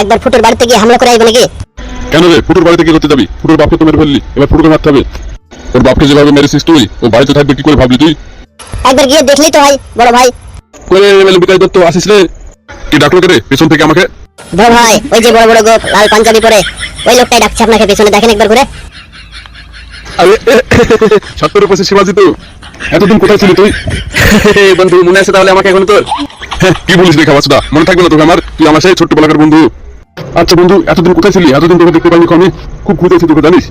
একবার ফুটোর বাড়িতে গিয়ে হামলা করে আইব নাকি? কেন রে? ফুটোর বাড়িতে কি করতে যাবি ফুটোর বাপকে তো মেরে ফেললি। এবার ফুটোকে মারতে হবে। ওর বাপকে যেভাবে মেরেছিস তুই ও বাড়িতে থাকবে কি করে ভাবলি তুই? একবার গিয়ে দেখলেই তো হয় বড় ভাই। করে এমএলএ বিকাশ দত্ত আসিস রে? কি ডাকলো রে পেছন থেকে আমাকে? বড় ভাই ওই যে বড় বড় গোপ লাল পাঞ্জাবি পরে ওই লোকটাই ডাকছে আপনাকে পেছনে দেখেন একবার ঘুরে। আরে সত্তর উপরে শিবাজি তো। এতদিন কোথায় ছিলি তুই? বন্ধু মনে আছে তাহলে আমাকে এখন তোর? হ্যাঁ, কি বলিস রে খাওয়াচ্ছা মনে থাকবে না তোকে আমার? তুই আমার সেই ছোট্ট বেলাকার বন্ধু। আচ্ছা বন্ধু, এতদিন কোথায় ছিলি? এতদিন তোকে দেখতে পাইনি আমি। খুব খুঁজেছি তোকে, জানিস?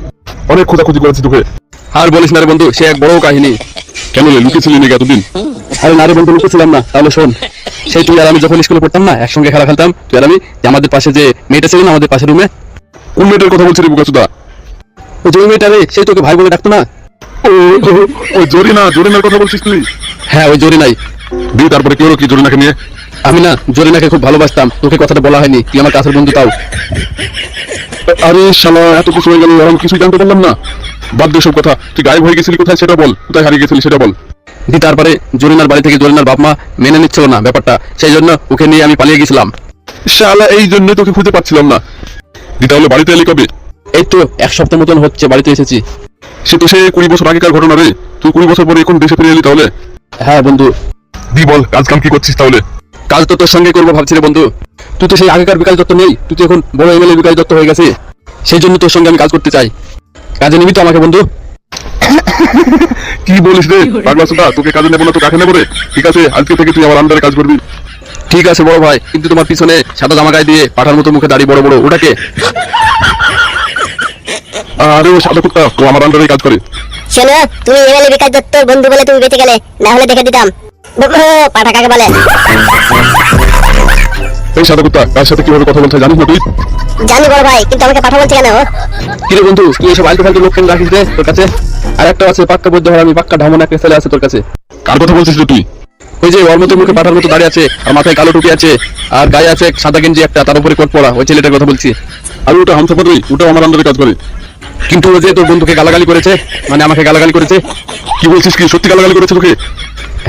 অনেক খোঁজাখুঁজি করেছি তোকে। আর বলিস না রে বন্ধু, সে এক বড় কাহিনী। কেন রে, লুকিয়েছিলি নাকি এতদিন? আরে না রে বন্ধু, লুকিয়েছিলাম না। তাহলে শোন, সেই তুই আর আমি যখন স্কুলে পড়তাম না, একসঙ্গে খেলা খেলতাম, তুই আর আমি, যে আমাদের পাশে যে মেয়েটা ছিল না, আমাদের পাশের রুমে কোন মেয়েটার কথা বলছিস রে, বুকাচুদা? ওই যে মেয়েটা রে, সেই তোকে ভাই বলে ডাকতো না? ওই জরিনা, জরিনার কথা বলছিস তুই? হ্যাঁ ওই জরিনাই। দিয়ে তারপরে কি হলো, কি জরিনাকে নিয়ে? আমি না জরিনাকে খুব ভালোবাসতাম। তোকে কথাটা বলা হয়নি। তুই আমার কাছের বন্ধু তাও। আরে শালা এত কিছু হয়ে গেল আমি কিছুই জানতে পারলাম না। বাদ দে সব কথা। তুই গায়েব হয়ে গেছিলি কোথায় সেটা বল। কোথায় হারিয়ে গেছিলি সেটা বল। দি তারপরে জরিনার বাড়ি থেকে জরিনার বাপ মা মেনে নিচ্ছিল না ব্যাপারটা। সেই জন্য ওকে নিয়ে আমি পালিয়ে গেছিলাম। শালা এই জন্য তোকে খুঁজে পাচ্ছিলাম না। দি তাহলে বাড়িতে এলি কবে? এই তো এক সপ্তাহ মতন হচ্ছে বাড়িতে এসেছি। সে তো সে কুড়ি বছর আগেকার ঘটনা রে। তুই কুড়ি বছর পরে এখন দেশে ফিরে এলি তাহলে? হ্যাঁ বন্ধু। দি বল কাজ কাম কি করছিস তাহলে? কাজ তো তোর সঙ্গে করব ভাবছি রে বন্ধু। তুই তো সেই আগেকার বিকাশ দত্ত নেই তুই তো এখন বড় এমএলএ বিকাশ দত্ত হয়ে গেছে সেই জন্য তোর সঙ্গে আমি কাজ করতে চাই। কাজে নিবি তো আমাকে বন্ধু। কি বলিস রে? পাগলা সুদা তোকে কাজে নেব না তো কাকে নেব রে। ঠিক আছে? আজকে থেকে তুই আমার আন্ডারে কাজ করবি। ঠিক আছে বড় ভাই। কিন্তু তোমার পিছনে সাদা জামা গায়ে দিয়ে পাঠার মতো মুখে দাঁড়িয়ে বড় বড়। ওটাকে? আরে ও সাদা কুত্তা ও আমার আন্ডারে কাজ করে। শোনো তুমি এমএলএ বিকাশ দত্তর বন্ধু বলে তুমি বেঁচে গেলে না হলে দেখে দিতাম। পাঠা কাকে বলে? এই সাদা কুত্তা কার সাথে কীভাবে কথা বলতে জানিস না তুই জানি বড় ভাই কিন্তু আমাকে পাঠা বলছে কেন কিরে বন্ধু তুই এসব আলতু ফালতু লোক কেন রাখিস রে তোর কাছে? আর একটা আছে পাক্কা বলতে হবে পাক্কা ঢামন একটা আছে তোর কাছে। কার কথা বলছিস তুই? ওই যে ওর মতো মুখে পাঠার মতো দাঁড়িয়ে আছে আর মাথায় কালো টুপি আছে আর গায়ে আছে সাদা গেঞ্জি একটা তার উপরে কোট পরা ওই ছেলেটার কথা বলছি। আর ওটা হামসাফার ওই ওটাও আমার আন্ডারে কাজ করে। কিন্তু ও যে তোর বন্ধুকে গালাগালি করেছে মানে আমাকে গালাগালি করেছে কি বলছিস কি সত্যি গালাগালি করেছে তোকে?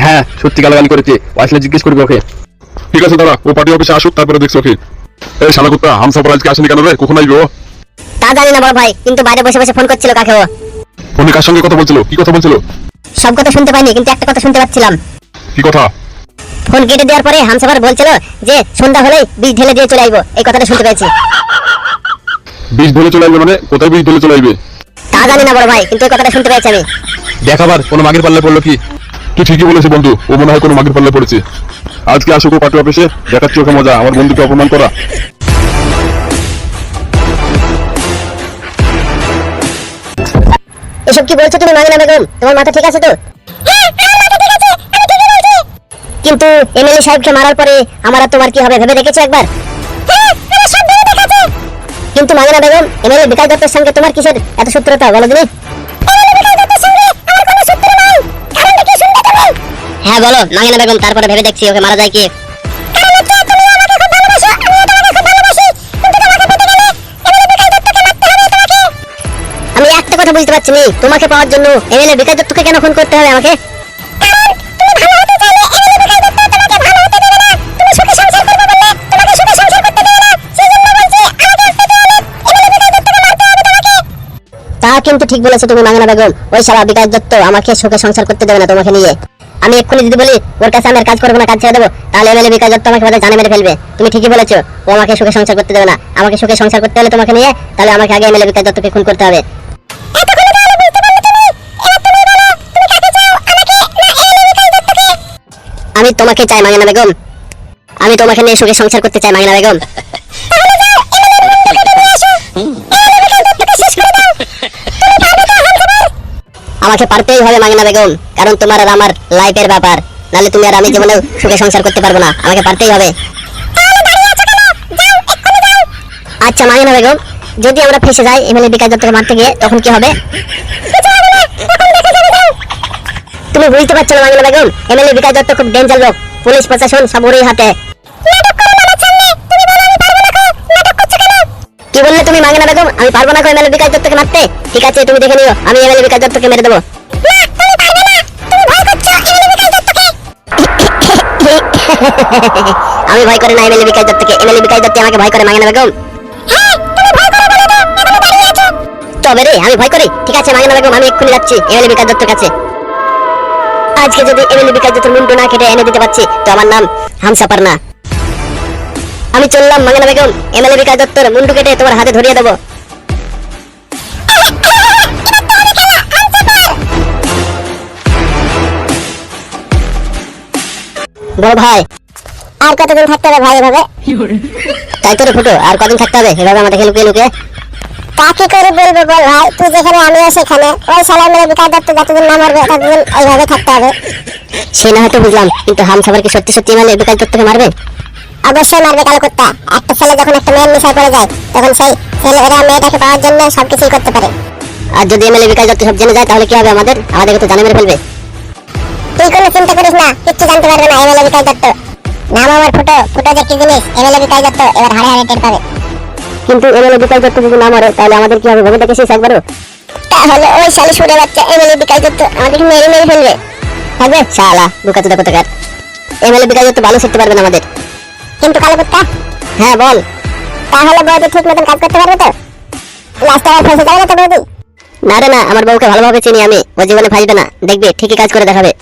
হ্যাঁ সত্যি গালাগালি করেছে। ও আসলে জিজ্ঞেস করবি ওকে। ঠিক আছে দাদা ও পার্টি অফিসে আসুক তারপরে দেখছি ওকে। এই শালা কুত্তা হামসাফার আজকে আসেনি কেন রে? কখন আসবে ও? তা জানি না বড় ভাই কিন্তু বাইরে বসে বসে ফোন করছিল কাকে ও। ফোনে কার সঙ্গে কথা বলছিল? কি কথা বলছিল? সব কথা শুনতে পাইনি কিন্তু একটা কথা শুনতে পাচ্ছিলাম। কি কথা? ফোন কেটে দেওয়ার পরে হামসাফার বলছিল যে সন্ধ্যা হলেই বীজ ঢেলে দিয়ে চলে আইবো। এই কথাটা শুনতে পেয়েছি। বীজ ধরে চলে আসবে মানে? কোথায় বীজ ধরে চলে আইবে? তা জানি না বড় ভাই কিন্তু এই কথাটা শুনতে পেয়েছি আমি। দেখাবার কোনো মাগের পাল্লে পড়ল কি? তুই ঠিকই বলেছিস বন্ধু ও মনে হয় কোনো মাগের পাল্লে পড়েছে। আজকে আসুক ও অফিসে দেখাচ্ছি ওকে মজা আমার বন্ধুকে অপমান করা। এসব কি বলছো তুমি মাগিনা বেগম? তোমার মাথা ঠিক আছে তো? কিন্তু এমএলএ সাহেবকে মারার পরে আমার আর তোমার কি হবে ভেবে দেখেছ একবার? কিন্তু মাগিনা বেগম এমএলএ বিকাশ দত্তের সঙ্গে তোমার কিসের এত শত্রুতা বলো দিনি? হ্যাঁ বলো মাগিনা বেগম তারপরে ভেবে দেখছি ওকে মারা যায় কি। আমি একটা কথা বুঝতে পারছি নি তোমাকে পাওয়ার জন্য এমএলএ বিকাশ দত্তকে কেন ফোন করতে হবে আমাকে? তা কিন্তু ঠিক বলেছ তুমি মাঙ্গনা বেগম। ওই সারা বিকাশ দত্ত আমাকে সুখে সংসার করতে দেবে না তোমাকে নিয়ে। আমি এক্ষুনি যদি বলি ওর কাছে আমি আর কাজ করব না কাজ ছেড়ে দেবো তাহলে এমএলএ বিকাশ দত্ত আমাকে বোধহয় জানে মেরে ফেলবে। তুমি ঠিকই বলেছ ও আমাকে সুখে সংসার করতে দেবে না। আমাকে সুখে সংসার করতে হলে তোমাকে নিয়ে তাহলে আমাকে আগে এমএলএ বিকাশ দত্তকে খুন করতে হবে। আমি তোমাকে চাই মাঙ্গনা বেগম। আমি তোমাকে নিয়ে সুখে সংসার করতে চাই মাঙ্গনা বেগম। আমাকে পারতেই হবে মাঙ্গনা বেগম কারণ তোমার আর আমার লাইফের ব্যাপার। নাহলে তুমি আর আমি জীবনে সুখে সংসার করতে পারব না। আমাকে পারতেই হবে। আচ্ছা মাঙ্গনা বেগম যদি আমরা ফেসে যাই এমএলএ বিকাশ দত্তকে মারতে গিয়ে তখন কি হবে? তুমি বুঝতে পারছ না মাঙ্গনা বেগম এমএলএ বিকাশ দত্ত খুব ডেঞ্জার লোক। পুলিশ প্রশাসন সব ওরই হাতে। আমি পারব না এমএলএ বিকাশ দত্তকে মারতে। ঠিক আছে তুমি দেখে নিও আমি এমএলএ বিকাশ দত্তকে মেরে দেবো। আমি ভয় করি না এমএলএ বিকাশ দত্তকে এমএলএ বিকাশ দত্ত আমাকে ভয় করে মাঙ্গানা বেগম। তবে রে আমি ভয় করি। ঠিক আছে মাঙ্গানা বেগম আমি এক্ষুনি যাচ্ছি এমএলএ বিকাশ দত্তের কাছে। আজকে যদি এমএলএ বিকাশ দত্তের মুন্ডু না কেটে এনে দিতে পারছি তো আমার নাম হামসাপার না আমি চললাম মাঙ্গানা বেগম এমএলএ বিকাশ দত্তর মুন্ডু কেটে তোমার হাতে ধরিয়ে দেবো। বড় ভাই। আর কতদিন থাকতে হবে ভাই এভাবে? তাই তোর ফুটো আর কদিন থাকতে হবে? এভাবে আমাদের লুকিয়ে লুকিয়ে। কাকে করে বলব বল ভাই? তুই যেখানে আমিও সেখানে। ওই শালা মেরে বিকাশ দত্ত যতদিন না মরবে ততদিন এইভাবে থাকতে হবে। সে না হয়তো বুঝলাম কিন্তু হামসাবার কি সত্যি সত্যি মানে বিকাশ দত্তকে মারবে? অবশ্যই মারবে কালো কুত্তা। একটা ছেলে যখন একটা মেয়ের নেশায় পড়ে যায় তখন সেই ছেলে এরা মেয়েটাকে পাওয়ার জন্য সবকিছুই করতে পারে। আর যদি এমএলএ বিকাশ দত্ত সব জেনে যায় তাহলে কি হবে আমাদের? আমাদেরকে তো জানে মেরে ফেলবে। তুই কোনো চিন্তা করিস না কিচ্ছু জানতে পারবে না এমএলএ বিকাশ দত্ত। নাম আমার ফুটো ফুটো যে কি জিনিস এমএলএ বিকাশ দত্ত এবার হারে হারে টের পাবে। কিন্তু এমএলএ বিকাশ দত্ত যদি না মরে তাহলে আমাদের কি হবে? ভেবে দেখেছিস একবারও তাহলে ওই শালি সুরে বাচ্চা এমএলএ বিকাশ দত্ত আমাদেরকে মেরে মেরে ফেলবে। থাকবে? শালা বুকা চোদা কোথাকার। এমএলএ বিকাশ দত্ত ভালো শিখতে পারবে না আমাদের। কিন্তু কালো কুত্তা? হ্যাঁ বল। তাহলে বৌদি ঠিক মতন কাজ করতে পারবে তো? লাস্টে আবার ফেসে যাবে না তো বৌদি? না রে না আমার বউকে ভালোভাবে চিনি আমি। ও জীবনে ফাঁসবে না। দেখবে ঠিকই কাজ করে দেখাবে।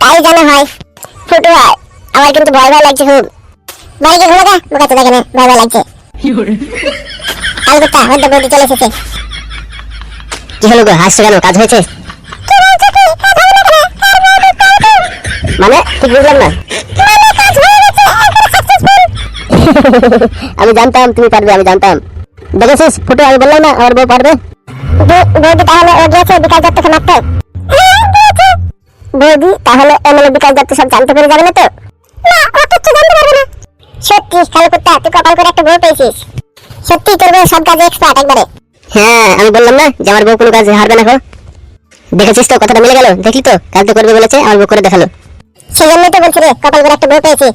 তাই জানা হয় ফুটু হয় আমার কিন্তু ভয় ভয় লাগছে খুব। বাড়ি গিয়ে ঘুমাতে বোকাতে দেখে না ভয় ভয় লাগছে। আলগুত্তা হয়তো বৌদি চলে এসেছে। কি হলো গো হাসছো কেন? কাজ হয়েছে? মানে? ঠিক বুঝলাম না। আমি জানতাম তুমি পারবে আমি জানতাম। দেখেছিস ফুটে আমি বললাম না আমার বউ পারবে। বৌদি তাহলে ও গিয়েছে বিকাশ দত্তকে মারতে। বৌদি তাহলে এমএলএ বিকাশ দত্ত সব জানতে পেরে যাবে না তো? না ও কিচ্ছু জানতে পারবে না। সত্যি কালো কুত্তা তুই কপাল করে একটা বউ পেয়েছিস। সত্যি তোর বউ সব কাজে এক্সপার্ট একবারে। হ্যাঁ আমি বললাম না যে আমার বউ কোনো কাজে হারবে না গো। দেখেছিস তো কথাটা মিলে গেল? দেখলি তো? কাজ তো করবে বলেছে আমার বউ করে দেখাল। সেই জন্যই তো বলছি রে কপাল করে একটা বউ পেয়েছি।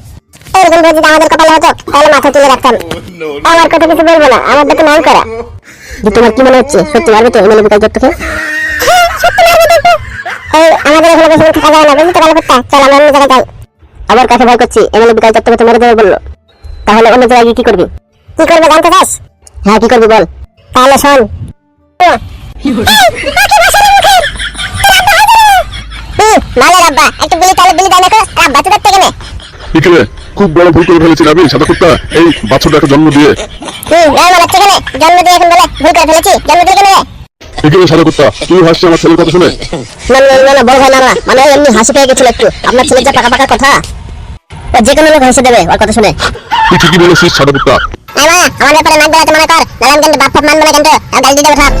এরকম বউ যদি আমাদের কপালে হতো তাহলে মাথা তুলে রাখতাম। আমার কথা কিছু বলব না আমার তো নাম করা। তোমার কি মনে হচ্ছে? সত্যি মারবে তো এমএলএ বিকাশ দত্তকে? আমাদের এখানে বেশি থাকা যায় না। বুঝলি তো কালো কুত্তা চল আমরা অন্য জায়গায় যাই। আবার কাকে ভয় করছি। এমএলএ বিকাশ তো মেরে দেবে বলল। তাহলে অন্য জায়গায় গিয়ে কি করবি? কি করবে জানতে চাস? হ্যাঁ কি করবি বল। তাহলে শোন। হুম, ভালো রাব্বা একটু বিলি তাহলে বিলি রাব্বা দেখতে কেনে খুব বড় ভুল করে ফেলেছি আমি সাদা কুত্তা। এই জন্ম দিয়ে। হুম কেনে জন্ম দিয়ে এখন বলে ভুল করে ফেলেছি। জন্ম দিয়ে কেনে এখানে সাদা কুত্তা। তুমি হাসছো আমার ছেলের কথা শুনে? না না না না বড় ভাই না না মানে এমনি হাসি পেয়ে গেছিল একটু। আপনার ছেলের যা পাকা পাকা কথা ও যে কোনো লোক হেসে দেবে ওর কথা শুনে। তুই ঠিকই বলেছিস সাদা কুত্তা। আমার ব্যাপারে নাক গলাতে মনে কর। কিন্তু বাপ মানবো না কিন্তু আর গাল দেবো সব।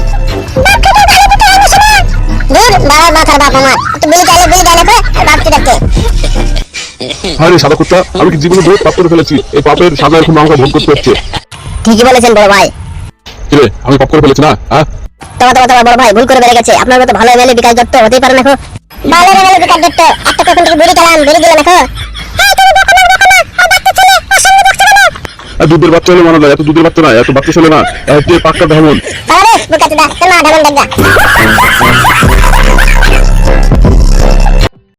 দূর বাবার মাথার বাপ আমার। বিলি বিলি আর বাপ তুই দেখতে। আরে সাদা কুত্তা আমি কি জীবনে বহুত পাপ করে ফেলেছি? এই পাপের সাজা এখন আমাকে ভোগ করতে হচ্ছে। ঠিকই বলেছেন বড় ভাই। আমি পাপ করে ফেলেছি না? হ্যাঁ? তোমার তোমার তোমার বড় ভাই ভুল করে বেড়ে গেছে। আপনার মতো ভালো এমএলএ বিকাশ দত্ত হতেই পারে না। ভালো এমএলএ বিকাশ দত্ত একটা কখন থেকে বুড়ি গেলাম বুড়ি গেলাম আর দুধের বাচ্চা হলে মানা যায় এত দুধের বাচ্চা না এত বাচ্চা ছেলে না এত পাক্কা ধমন আরে বুকাতে দা তোমার মা দেখ